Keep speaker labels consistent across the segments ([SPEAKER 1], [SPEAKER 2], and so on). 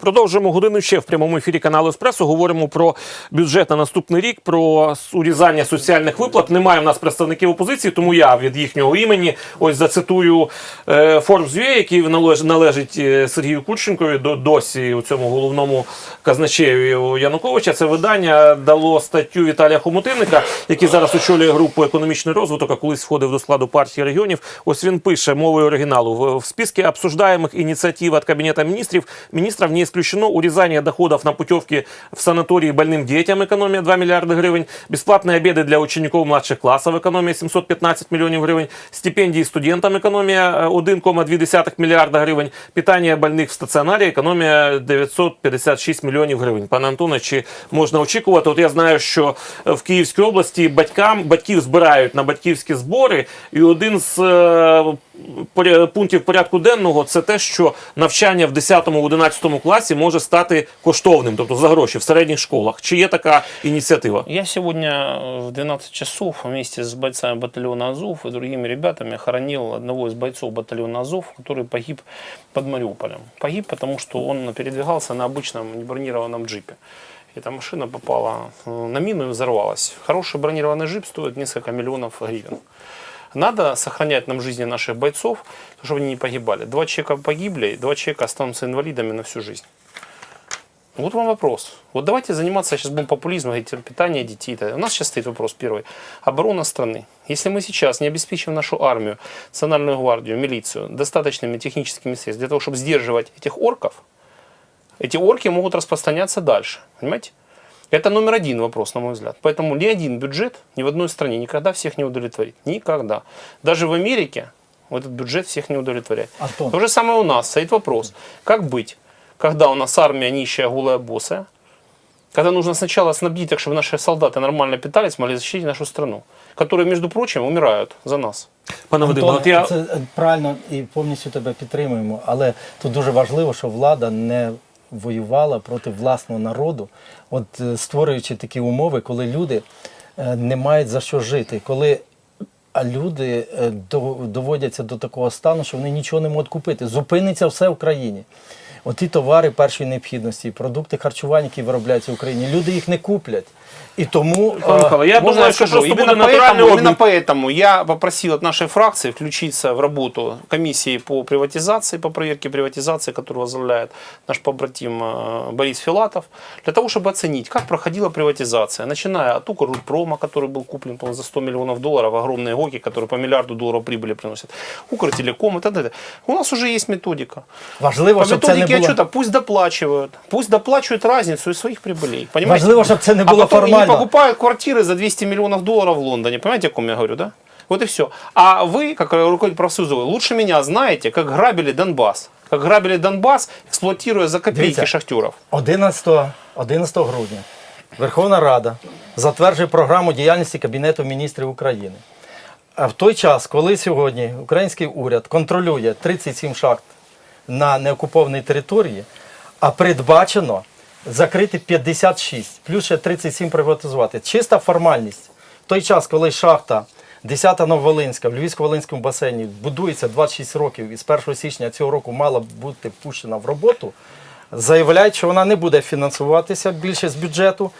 [SPEAKER 1] Продовжуємо годину ще в прямому ефірі каналу Еспресо. Говоримо про бюджет на наступний рік, про урізання соціальних виплат. Немає в нас представників опозиції, тому я від їхнього імені ось зацитую е, Forbes.ua, який належить е, Сергію Курченкові до досі у цьому головному казначею Януковича. Це видання дало статтю Віталія Хомутинника, який зараз очолює групу економічний розвиток, а колись входив до складу партії регіонів. Ось він пише мовою оригіналу в, в списке обсуждаемых инициатив от Кабинета министров министров не исключено урезание доходов на путевки в санатории больным детям, экономия 2 миллиарда гривен, бесплатные обеды для учеников младших классов, экономия 715 миллионов гривен, стипендии студентам, экономия э, 1,2 миллиарда гривен, питание больних в стаціонарі, економія 956 мільйонів гривень. Пане Антоне, чи можна очікувати? От я знаю, що е, в Київській області батькам батьків збирають на батьківські збори, і один з е, поря- пунктів порядку денного це те, що навчання в 10-11 класі може стати коштовним, тобто за гроші в середніх школах. Чи є така ініціатива?
[SPEAKER 2] Я сегодня в 12 часов вместе с бойцами батальона Азов и другими ребятами хоронил одного из бойцов батальона Азов, который погиб под Мариуполем. Погиб, потому что он передвигался на обычном небронированном джипе. Эта машина попала э, на мину и взорвалась. Хороший бронированный джип стоит несколько миллионов гривен. Надо сохранять нам жизни наших бойцов, чтобы они не погибали. Два человека погибли, два человека останутся инвалидами на всю жизнь. Вот вам вопрос. Вот давайте заниматься сейчас будем популизмом, питании детей. У нас сейчас стоит вопрос первый. Оборона страны. Если мы сейчас не обеспечим нашу армию, национальную гвардию, милицию достаточными техническими средствами для того, чтобы сдерживать этих орков, эти орки могут распространяться дальше. Понимаете? Это номер один вопрос, на мой взгляд. Поэтому ни один бюджет ни в одной стране никогда всех не удовлетворит. Никогда. Даже в Америке этот бюджет всех не удовлетворяет.
[SPEAKER 3] Антон.
[SPEAKER 2] То же самое у нас. Стоит вопрос. Как быть, когда у нас армия нищая, голая, босая, когда нужно сначала снабдить так, чтобы наши солдаты нормально питались, могли защитить нашу страну, которые, между прочим, умирают за нас.
[SPEAKER 1] Пане Вадиме, от
[SPEAKER 3] Антон,
[SPEAKER 1] я
[SPEAKER 3] це е, правильно і повністю тебе підтримуємо. Але тут дуже важливо, що влада не воювала проти власного народу, от е, створюючи такі умови, коли люди е, не мають за що жити, коли а люди е, до- доводяться до такого стану, що вони нічого не можуть купити. Зупиниться все в країні Оті товари першої необхідності, продукти харчування, які виробляються в Україні, люди їх не куплять. І тому
[SPEAKER 1] Пане
[SPEAKER 3] е,
[SPEAKER 1] Михайло, я
[SPEAKER 2] Можно
[SPEAKER 1] думаю,
[SPEAKER 2] я
[SPEAKER 1] що
[SPEAKER 2] скажу?
[SPEAKER 1] просто буде
[SPEAKER 2] Именно
[SPEAKER 1] натуральний
[SPEAKER 2] поэтому,
[SPEAKER 1] обмін.
[SPEAKER 2] именно поэтому я попросил от нашей фракции включиться в работу комиссии по приватизации, по проверке приватизации, которую возглавляет наш побратим э, Борис Филатов, для того, чтобы оценить, как проходила приватизация, начиная от Укрпрома, который был куплен по-моему, за 100 миллионов долларов, огромные ГОКи, которые по миллиарду долларов прибыли приносят, Укртелеком и т.д. У нас уже есть методика.
[SPEAKER 3] важливо,
[SPEAKER 2] По
[SPEAKER 3] щоб це не
[SPEAKER 2] методике
[SPEAKER 3] було.
[SPEAKER 2] отчета пусть доплачивают, пусть доплачивают разницу из своих прибылей. Понимаете?
[SPEAKER 3] Важливо, щоб це не
[SPEAKER 2] а
[SPEAKER 3] було
[SPEAKER 2] потом и не
[SPEAKER 3] формально.
[SPEAKER 2] покупают квартиры за 200 миллионов долларов в Лондоне. Понимаете, о ком я говорю, да? Вот и все. А вы, как руководитель профсоюза, лучше меня знаете, как грабили Донбасс. Как грабили Донбасс, эксплуатируя за копейки
[SPEAKER 3] Дивіться.
[SPEAKER 2] шахтеров.
[SPEAKER 3] 11, 11 грудня Верховна Рада затверджує програму діяльності Кабінету міністрів України. А в той час, коли сьогодні український уряд контролює 37 шахт на неокупованій території, а передбачено закрити 56, плюс ще 37 приватизувати. Чиста формальність. В той час, коли шахта 10 Нововолинська в Львівсько-Волинському басейні будується 26 років і з 1 січня цього року мала бути впущена в роботу, заявляють, що вона не буде фінансуватися більше з бюджету.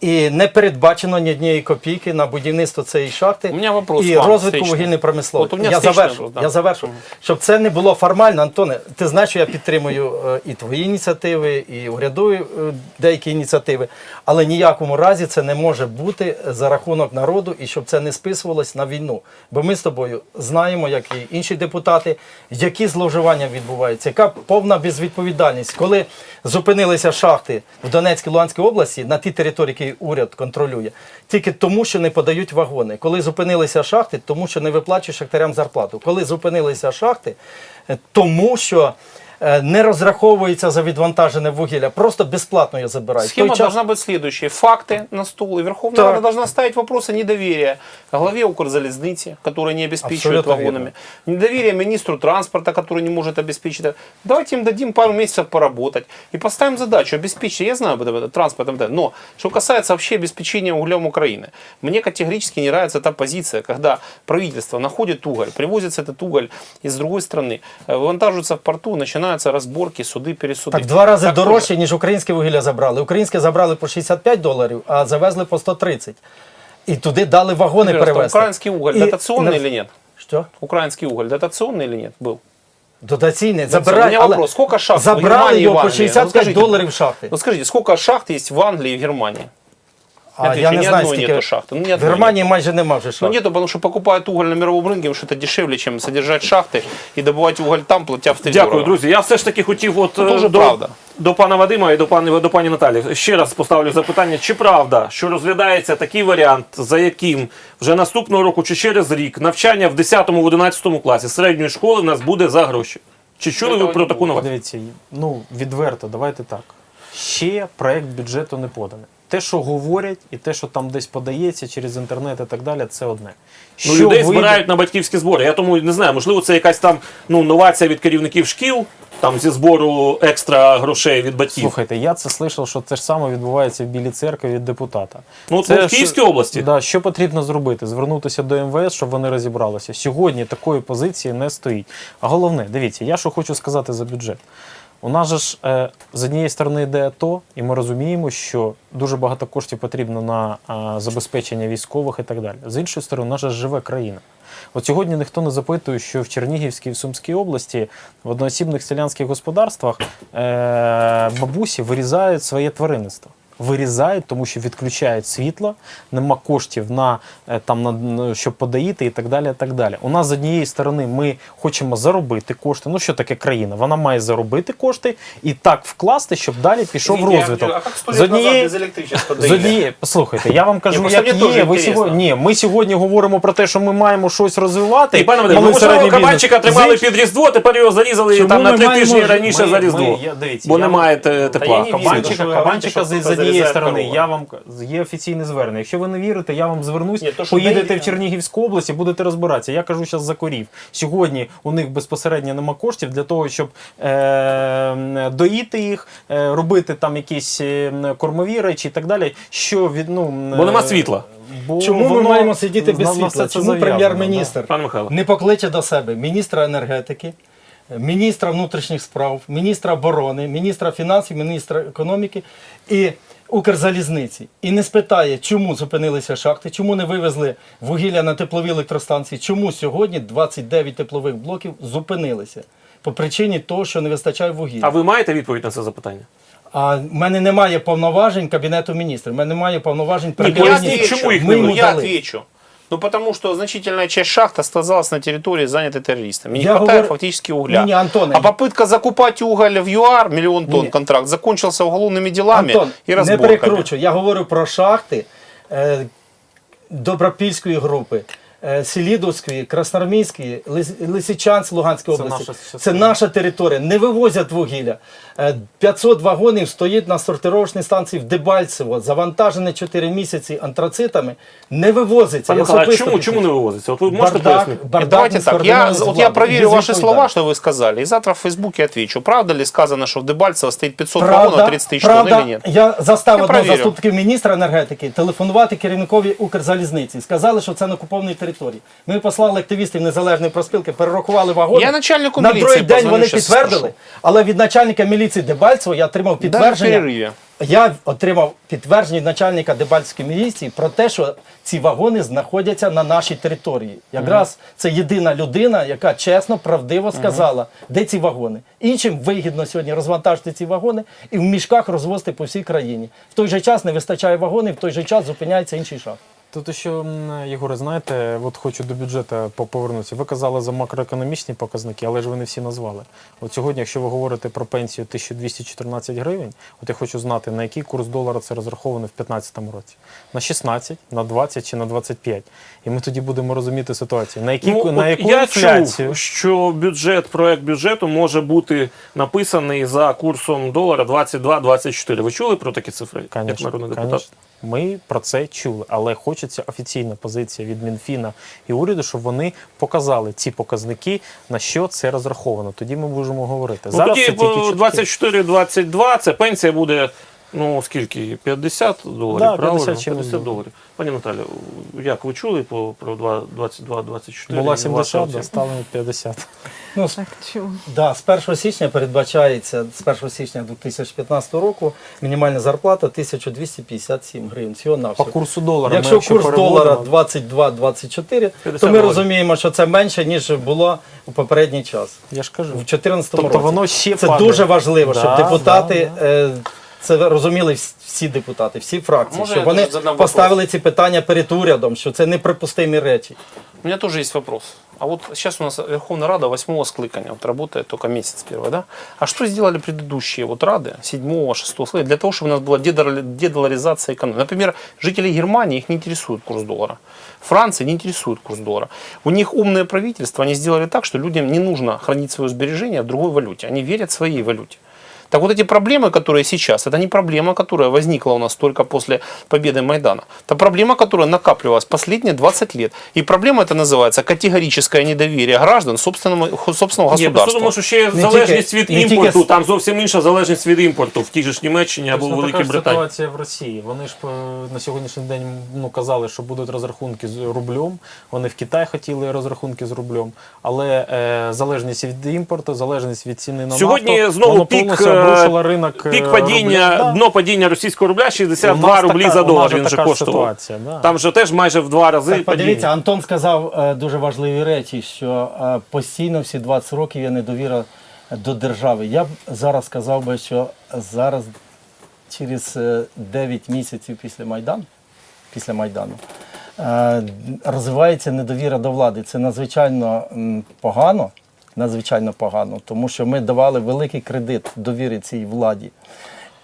[SPEAKER 3] І не передбачено ні однієї копійки на будівництво цієї шахти
[SPEAKER 2] вопрос
[SPEAKER 3] і розвитку вугільної промисловості.
[SPEAKER 2] От
[SPEAKER 3] я завершу,
[SPEAKER 2] да.
[SPEAKER 3] я завершу. Щоб це не було формально, Антоне, ти знаєш, що я підтримую е, і твої ініціативи, і урядові е, деякі ініціативи, але ніякому разі це не може бути за рахунок народу і щоб це не списувалось на війну. Бо ми з тобою знаємо, як і інші депутати, які зловживання відбуваються, яка повна безвідповідальність. Коли зупинилися шахти в Донецькій Луганській області на ті території, які уряд контролює, тільки тому, що не подають вагони. Коли зупинилися шахти, тому що не виплачують шахтарям зарплату. Коли зупинилися шахти, е, тому що не розраховується за відвантажене вугілля, просто безплатно його забирають. В той
[SPEAKER 2] Схема
[SPEAKER 3] час-
[SPEAKER 2] должна быть следующей. Факты на стол. И Верховная
[SPEAKER 3] Так.
[SPEAKER 2] Рада должна ставить вопросы недоверия главе Укрзалезницы, который не обеспечивает
[SPEAKER 3] Абсолютно
[SPEAKER 2] вагонами. Недоверие министру транспорта, который не может обеспечить. Давайте им дадим пару месяцев поработать и поставим задачу обеспечить. Я знаю об этом, транспортом, да, но что касается вообще обеспечения углем Украины, мне категорически не нравится та позиция, когда правительство находит уголь, привозится этот уголь из другой страны, э, вывантаживается в порту, начинают начинаются разборки, суды, пересуды.
[SPEAKER 3] Так два рази
[SPEAKER 2] Так
[SPEAKER 3] дорожче,
[SPEAKER 2] тоже.
[SPEAKER 3] ніж українське вугілля забрали. Українське забрали по 65 доларів, а завезли по 130. І туди дали вагони
[SPEAKER 2] Пожалуйста,
[SPEAKER 3] перевезти.
[SPEAKER 2] Украинский уголь
[SPEAKER 3] І-
[SPEAKER 2] дотационный
[SPEAKER 3] і-
[SPEAKER 2] или нет?
[SPEAKER 3] Що?
[SPEAKER 2] Украинский уголь дотационный или нет? Был.
[SPEAKER 3] Дотаційний.
[SPEAKER 2] У
[SPEAKER 3] Забирали,
[SPEAKER 2] меня вопрос. Сколько шахт в
[SPEAKER 3] забрали
[SPEAKER 2] Германии и в
[SPEAKER 3] його по
[SPEAKER 2] Англии?
[SPEAKER 3] 65
[SPEAKER 2] Ну, скажите.
[SPEAKER 3] доларів шахти.
[SPEAKER 2] Ну скажите, сколько шахт есть в Англии и в Германии?
[SPEAKER 3] А
[SPEAKER 2] Отвечу,
[SPEAKER 3] я не
[SPEAKER 2] ни
[SPEAKER 3] знаю,
[SPEAKER 2] одной
[SPEAKER 3] скільки.
[SPEAKER 2] нету шахты. Ну, ни
[SPEAKER 3] В
[SPEAKER 2] одной
[SPEAKER 3] Германії майже нема вже
[SPEAKER 2] Ну
[SPEAKER 3] шахт.
[SPEAKER 2] нету, потому что покупают уголь на мировом рынке, потому что это дешевле, чем содержать шахты и добывать уголь там, платя в три
[SPEAKER 1] Дякую,
[SPEAKER 2] дорого.
[SPEAKER 1] друзі. Я все ж таки хотів от
[SPEAKER 2] Ну,
[SPEAKER 1] е,
[SPEAKER 2] дуже
[SPEAKER 1] до,
[SPEAKER 2] правда.
[SPEAKER 1] до пана Вадима і до пані, до пані Наталі. Ще раз поставлю запитання: чи правда, що розглядається такий варіант, за яким вже наступного року чи через рік навчання в 10-11 класі середньої школи в нас буде за гроші? Чи чули ви
[SPEAKER 2] Этого
[SPEAKER 1] про
[SPEAKER 2] не
[SPEAKER 1] таку
[SPEAKER 2] буде.
[SPEAKER 1] новину?
[SPEAKER 4] Дивіться, ну відверто, давайте так. Ще проект бюджету не поданий. Те, що говорять, і те, що там десь подається через інтернет і так далі, це одне.
[SPEAKER 1] Ну, людей
[SPEAKER 4] вийде-
[SPEAKER 1] збирають на батьківські збори. Я тому не знаю, можливо, це якась там ну, новація від керівників шкіл, там зі збору екстра грошей від батьків.
[SPEAKER 4] Слухайте, я це слышав, що те ж саме відбувається в Білій церкві від депутата.
[SPEAKER 1] Ну, от
[SPEAKER 4] Це
[SPEAKER 1] в
[SPEAKER 4] що-
[SPEAKER 1] Київській області.
[SPEAKER 4] Да, що потрібно зробити? Звернутися до МВС, щоб вони розібралися. Сьогодні такої позиції не стоїть. А головне, дивіться, я що хочу сказати за бюджет. У нас же ж е, з однієї сторони йде АТО, і ми розуміємо, що дуже багато коштів потрібно на е, забезпечення військових і так далі. З іншої сторони, у нас же живе країна. От сьогодні ніхто не запитує, що в Чернігівській і в Сумській області в одноосібних селянських господарствах е, бабусі вирізають своє тваринництво. Вирізають, тому що відключають світло, нема коштів на е, там на щоб подаїти і так далі. і так далі. У нас з однієї сторони ми хочемо заробити кошти. Ну що таке країна? Вона має заробити кошти і так вкласти, щоб далі пішов розвиток.
[SPEAKER 2] А
[SPEAKER 4] З однієї- з однієї, послухайте, я вам кажу, як є. Ви сьогодні, ні, ми сьогодні говоримо про те, що ми маємо щось розвивати.
[SPEAKER 1] І пане ну, можливо, кабанчика тримали під Різдво, тепер його зарізали
[SPEAKER 3] Чому
[SPEAKER 1] там на три тижні раніше
[SPEAKER 4] ми-
[SPEAKER 1] за Різдво.
[SPEAKER 4] ми-
[SPEAKER 1] бо немає тепла.
[SPEAKER 4] Кабанчика,
[SPEAKER 2] що зарізає
[SPEAKER 4] сторони.
[SPEAKER 2] корова.
[SPEAKER 4] Я вам є офіційне звернення. Якщо ви не вірите, я вам звернусь.
[SPEAKER 2] Ні, то, що
[SPEAKER 4] поїдете в Чернігівську область і будете розбиратися. Я кажу зараз за корів. Сьогодні у них безпосередньо нема коштів для того, щоб е, доїти їх, е, робити там якісь е, кормові речі і так далі. Що від ну
[SPEAKER 1] Бо нема
[SPEAKER 4] е,
[SPEAKER 1] світла.
[SPEAKER 4] Бо
[SPEAKER 3] Чому ми маємо сидіти без світла? Чому прем'єр-міністр
[SPEAKER 1] Михайло.
[SPEAKER 3] не покличе до себе міністра енергетики, міністра внутрішніх справ, міністра оборони, міністра фінансів, міністра економіки і Укрзалізниці і не спитає, чому зупинилися шахти, чому не вивезли вугілля на теплові електростанції, чому сьогодні 29 теплових блоків зупинилися по причині того, що не вистачає вугілля.
[SPEAKER 1] А ви маєте відповідь на це запитання?
[SPEAKER 3] А в мене немає повноважень Кабінету міністрів, в мене немає повноважень
[SPEAKER 1] Ні,
[SPEAKER 2] Я
[SPEAKER 1] відповідь, чому їх
[SPEAKER 3] Ми
[SPEAKER 1] не
[SPEAKER 3] йому
[SPEAKER 2] Ну, я
[SPEAKER 3] дали.
[SPEAKER 2] отвечу. Ну, потому что значительная часть шахт оказалась на территории, занятой террористами. Не
[SPEAKER 3] Я
[SPEAKER 2] хватает
[SPEAKER 3] говорю-
[SPEAKER 2] фактически угля.
[SPEAKER 3] Не, не, Антоне.
[SPEAKER 2] а попытка закупать уголь в ЮАР, миллион тонн
[SPEAKER 3] Не.
[SPEAKER 2] контракт, закончился уголовными делами
[SPEAKER 3] Антон,
[SPEAKER 2] и
[SPEAKER 3] не перекручу. Я говорю про шахти е, Добропільської групи, Селідовської, Красноармійської, Лис- Лисичанськ Луганської
[SPEAKER 4] Це
[SPEAKER 3] області.
[SPEAKER 4] наша
[SPEAKER 3] Це наша територія. Не вивозять вугілля. Е, 500 вагонів стоїть на сортировочній станції в Дебальцево, завантажене 4 місяці антрацитами. Не вивозиться.
[SPEAKER 1] Пане а чому, чому не вивозиться? От ви можете
[SPEAKER 3] Бардак,
[SPEAKER 1] пояснити?
[SPEAKER 3] бардак
[SPEAKER 2] Давайте так, я, вот я проверю ваши слова, что вы сказали, и завтра в Фейсбуке отвечу. Правда ли сказано, что в Дебальцево стоит 500
[SPEAKER 3] Правда,
[SPEAKER 2] вагонов, 30 тысяч тонн
[SPEAKER 3] правда,
[SPEAKER 2] или нет?
[SPEAKER 3] я застав
[SPEAKER 2] Я
[SPEAKER 3] одного заступників міністра енергетики телефонувати керівникові Укрзалізниці. Сказали, що це на окупованій території. Ми послали активістів незалежної проспілки, перерахували вагони.
[SPEAKER 2] Я начальнику
[SPEAKER 3] на другий день вони підтвердили.
[SPEAKER 2] спрошу.
[SPEAKER 3] Але від начальника міліції Дебальцево я отримав підтвердження. Я отримав підтвердження від начальника Дебальської міліції про те, що ці вагони знаходяться на нашій території. Якраз це єдина людина, яка чесно, правдиво сказала, де ці вагони. Іншим вигідно сьогодні розвантажити ці вагони і в мішках розвозити по всій країні. В той же час не вистачає вагонів, в той же час зупиняється інший шаг.
[SPEAKER 4] Тут ще, Єгоре, знаєте, от хочу до бюджету повернутися. Ви казали за макроекономічні показники, але ж ви не всі назвали. От сьогодні, якщо ви говорите про пенсію 1214 гривень, от я хочу знати, на який курс долара це розраховано в 2015 році. На 16, на 20 чи на 25. І ми тоді будемо розуміти ситуацію. На, які,
[SPEAKER 1] Ну,
[SPEAKER 4] на яку
[SPEAKER 1] я
[SPEAKER 4] інфляцію?
[SPEAKER 1] чув, що бюджет, проект бюджету може бути написаний за курсом долара 22-24. Ви чули про такі цифри? як народний депутат?
[SPEAKER 4] конечно. Ми про це чули, але хочеться офіційна позиція від Мінфіна і уряду, щоб вони показали ці показники, на що це розраховано. Тоді ми можемо говорити.
[SPEAKER 1] Ну, тоді
[SPEAKER 4] це тільки чутки.
[SPEAKER 1] 24-22 це пенсія буде Ну, скільки? 50 доларів,
[SPEAKER 4] Да,
[SPEAKER 1] правильно?
[SPEAKER 4] 50
[SPEAKER 1] 50 доларів. Пані Наталі, як ви чули по, про 22-24?
[SPEAKER 4] Була 70, да, стало 50.
[SPEAKER 3] Ну,
[SPEAKER 5] Так,
[SPEAKER 3] да, з 1 січня передбачається, з 1 січня 2015 року мінімальна зарплата 1257 гривень. Всього на
[SPEAKER 4] По курсу долара.
[SPEAKER 3] Якщо
[SPEAKER 4] ми
[SPEAKER 3] курс долара 22-24,
[SPEAKER 1] 50
[SPEAKER 3] то ми розуміємо, що це менше, ніж було у попередній час.
[SPEAKER 4] Я ж кажу.
[SPEAKER 3] В 2014
[SPEAKER 4] Тобто
[SPEAKER 3] році.
[SPEAKER 4] воно ще
[SPEAKER 3] Це
[SPEAKER 4] падає.
[SPEAKER 3] дуже важливо, щоб депутати
[SPEAKER 4] да,
[SPEAKER 3] е, це розуміли вс- всі депутати, всі фракції,
[SPEAKER 2] Може,
[SPEAKER 3] щоб
[SPEAKER 2] я
[SPEAKER 3] вони
[SPEAKER 2] теж задам
[SPEAKER 3] поставили ці питання перед урядом, що це неприпустимі речі.
[SPEAKER 2] У меня тоже есть вопрос. А вот сейчас у нас Верховная Рада восьмого скликания, вот работает только месяц первый, да? А что сделали предыдущие вот Рады, седьмого, шестого скликания, для того, чтобы у нас была дедоля- дедоларизация экономики? Например, жители Германии, их не интересует курс доллара. Франции не интересует курс доллара. У них умное правительство, они сделали так, что людям не нужно хранить свое сбережение в другой валюте. Они верят своей валюте. Так вот эти проблемы, которые сейчас, это не проблема, которая возникла у нас только после победы Майдана. Это проблема, которая накапливалась последние 20 лет. И проблема это называется категорическое недоверие граждан собственному, собственного
[SPEAKER 1] Ні, просто
[SPEAKER 2] государства.
[SPEAKER 1] тому, що ще
[SPEAKER 3] Не
[SPEAKER 1] залежність
[SPEAKER 3] тільки-
[SPEAKER 1] від
[SPEAKER 3] не тільки
[SPEAKER 1] імпорту,
[SPEAKER 3] с-
[SPEAKER 1] там зовсім інша залежність від імпорту в тій же ж Німеччині або в
[SPEAKER 4] Точно
[SPEAKER 1] Великій
[SPEAKER 4] така ж
[SPEAKER 1] Британії.
[SPEAKER 4] ситуація в Росії. Вони ж е, на сьогоднішній день ну, казали, що будуть розрахунки з рублем. Вони в Китай хотіли розрахунки з рублем. Але е, залежність від імпорту, залежність від ціни на
[SPEAKER 1] Сьогодні
[SPEAKER 4] нафту,
[SPEAKER 1] знову
[SPEAKER 4] воно
[SPEAKER 1] пік,
[SPEAKER 4] повністю
[SPEAKER 1] е,
[SPEAKER 4] ринок е,
[SPEAKER 1] Пік падіння,
[SPEAKER 4] рубля.
[SPEAKER 1] Дно падіння російського рубля
[SPEAKER 4] У
[SPEAKER 1] 62 рублі
[SPEAKER 4] така-
[SPEAKER 1] за долар. Він же
[SPEAKER 4] ж
[SPEAKER 1] коштував.
[SPEAKER 4] ситуація, да.
[SPEAKER 1] Там же теж майже в два рази
[SPEAKER 3] Так, подивіться,
[SPEAKER 1] падіння.
[SPEAKER 3] Антон сказав е, дуже важливі речі, що е, постійно всі 20 років є недовіра до держави. Я б зараз сказав би, що зараз через е, 9 місяців після Майдану, після Майдану е, розвивається недовіра до влади. Це надзвичайно погано, надзвичайно погано, тому що ми давали великий кредит довіри цій владі.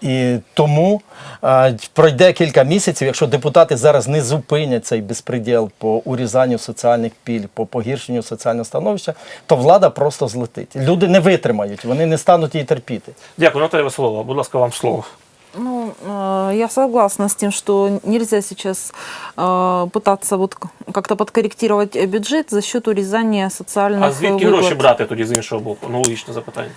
[SPEAKER 3] І тому е, пройде кілька місяців, якщо депутати зараз не зупинять цей безпреділ по урізанню соціальних пільг, по погіршенню соціального становища, то влада просто злетить. Люди не витримають, вони не стануть її терпіти.
[SPEAKER 1] Дякую, Наталя Веселова. Будь ласка, вам слово.
[SPEAKER 5] Ну, э, я согласна с тем, что нельзя сейчас э, пытаться вот к- как-то подкорректировать э, бюджет за счет урезания социальных
[SPEAKER 1] А
[SPEAKER 5] э,
[SPEAKER 1] звідки
[SPEAKER 5] выплат.
[SPEAKER 1] гроші брати тоді з іншого боку? Ну, логічне запитання.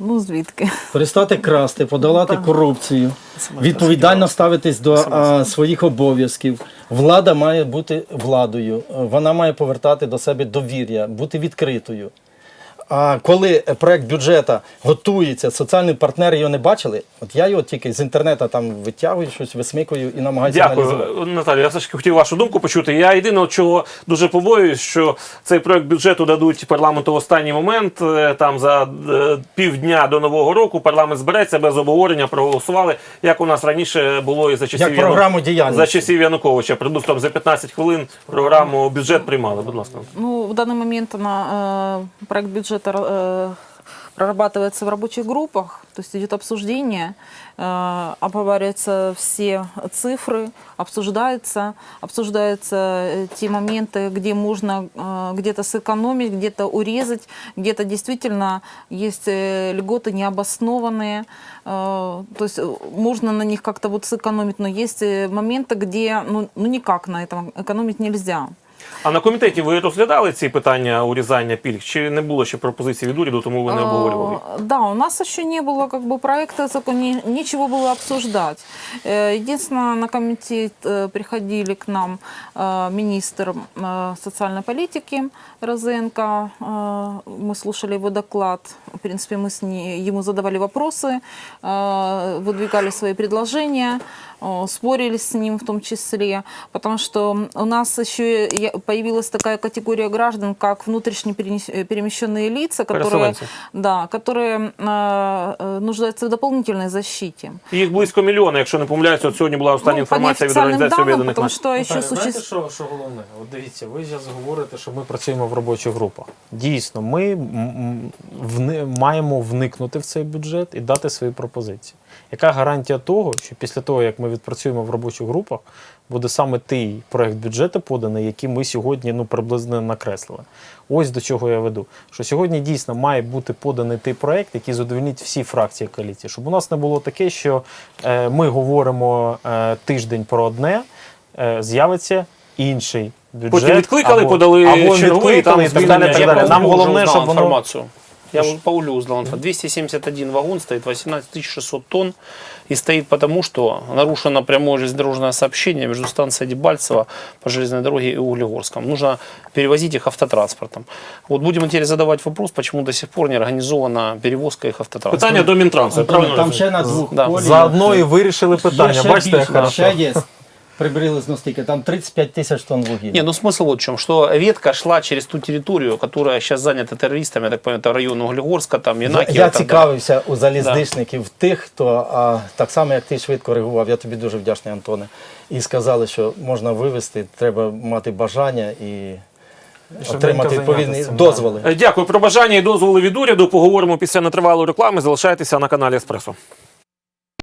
[SPEAKER 5] Ну, звідки?
[SPEAKER 3] Перестати красти, подолати корупцію, відповідально ставитись до а, своїх обов'язків. Влада має бути владою, вона має повертати до себе довір'я, бути відкритою. А коли проект бюджету готується, соціальні партнери його не бачили, от я його тільки з інтернету там витягую, щось висмикую і намагаюся аналізувати.
[SPEAKER 1] Дякую, Наталі. Я все ж таки хотів вашу думку почути. Я єдине, чого дуже побоююсь, що цей проект бюджету дадуть парламенту в останній момент. е, Там за е, півдня до нового року парламент збереться без обговорення, проголосували. Як у нас раніше було і за часів
[SPEAKER 3] Як програму діяльності.
[SPEAKER 1] за часів Януковича. Припустимо, за 15 хвилин програму бюджет приймали. Будь ласка.
[SPEAKER 5] Ну, в данный момент она, э, проект бюджета э, прорабатывается в рабочих группах, то есть идет обсуждение, э, обговариваются все цифры, обсуждаются, обсуждаются э, те моменты, где можно э, где-то сэкономить, где-то урезать, где-то действительно есть э, льготы необоснованные, э, то есть можно на них как-то вот сэкономить, но есть моменты, где ну, ну никак на этом экономить нельзя.
[SPEAKER 1] А на комітеті ви розглядали ці питання урізання пільг? Чи не було ще пропозицій від уряду, тому ви не обговорювали? їх?
[SPEAKER 5] А, Да, у нас еще не было как бы проекта закона, не- нечего было обсуждать. Э, Единственное, на комитет э, приходили к нам э, министр э, социальной политики Розенко. Э, Мы слушали его доклад. В принципе, мы с ней, ему задавали вопросы, э, выдвигали свои предложения, э, спорили с ним в том числе, потому что у нас еще я- появилась такая категория граждан, как внутренне перенес- э, перемещенные лица, которые,
[SPEAKER 1] Переселенцы.
[SPEAKER 5] да, которые э, э, нуждаются в дополнительной защите.
[SPEAKER 1] Їх близько мільйона, якщо не помиляюся. От сьогодні була остання
[SPEAKER 5] Ну, по
[SPEAKER 1] інформація від
[SPEAKER 5] неофициальным
[SPEAKER 1] Організації
[SPEAKER 5] данным,
[SPEAKER 1] Об'єднаних
[SPEAKER 5] потому
[SPEAKER 1] Націй.
[SPEAKER 5] что еще
[SPEAKER 4] Наталя, знаєте,
[SPEAKER 5] существует...
[SPEAKER 4] що, що головне? От дивіться, ви зараз говорите, що ми працюємо в робочих групах. Дійсно, ми м, м, вни- маємо вникнути в цей бюджет і дати свої пропозиції. Яка гарантія того, що після того, як ми відпрацюємо в робочих групах, буде саме той проект бюджету поданий, який ми сьогодні ну, приблизно накреслили. Ось до чого я веду. Що сьогодні дійсно має бути поданий той проект, який задовольнить всі фракції коаліції. Щоб у нас не було таке, що е, ми говоримо е, тиждень про одне, е, з'явиться інший бюджет.
[SPEAKER 1] Потім відкликали,
[SPEAKER 4] або-
[SPEAKER 1] подали
[SPEAKER 4] або
[SPEAKER 1] черговий,
[SPEAKER 4] відкликали
[SPEAKER 1] там
[SPEAKER 4] і так далі. так далі. Нам головне, щоб воно.
[SPEAKER 2] Я уже по улю узнал. инфо. 271 вагон стоит, 18 600 тонн. И стоит потому, что нарушено прямое железнодорожное сообщение между станцией Дебальцево по железной дороге и Углегорском. Нужно перевозить их автотранспортом. Вот будем теперь задавать вопрос, почему до сих пор не организована перевозка их автотранспортом.
[SPEAKER 1] Питання до Мінтрансу. я правильно
[SPEAKER 3] Там
[SPEAKER 1] розумію?
[SPEAKER 3] ще на двох
[SPEAKER 2] Да.
[SPEAKER 3] коліях.
[SPEAKER 4] Заодно і вирішили
[SPEAKER 3] Є
[SPEAKER 4] питання.
[SPEAKER 3] ще
[SPEAKER 4] Бачите, як
[SPEAKER 3] більше,
[SPEAKER 4] хорошо.
[SPEAKER 3] ще є Приблизно стільки, там 35 тисяч тонн вугілля.
[SPEAKER 2] Не, ну смысл вот в чем, что ветка шла через ту территорию, которая сейчас занята террористами, я так понимаю, это район Углегорска, там,
[SPEAKER 3] Я, я
[SPEAKER 2] так
[SPEAKER 3] цікавився у залізничників тих, хто а, так само, як ти швидко реагував. Я тобі дуже вдячний, Антоне. І сказали, що можна вивезти, треба мати бажання і отримати відповідні
[SPEAKER 4] цим,
[SPEAKER 3] дозволи.
[SPEAKER 1] Е, Дякую про бажання і дозволи від уряду. Поговоримо після нетривалої реклами. Залишайтеся на каналі Еспресо.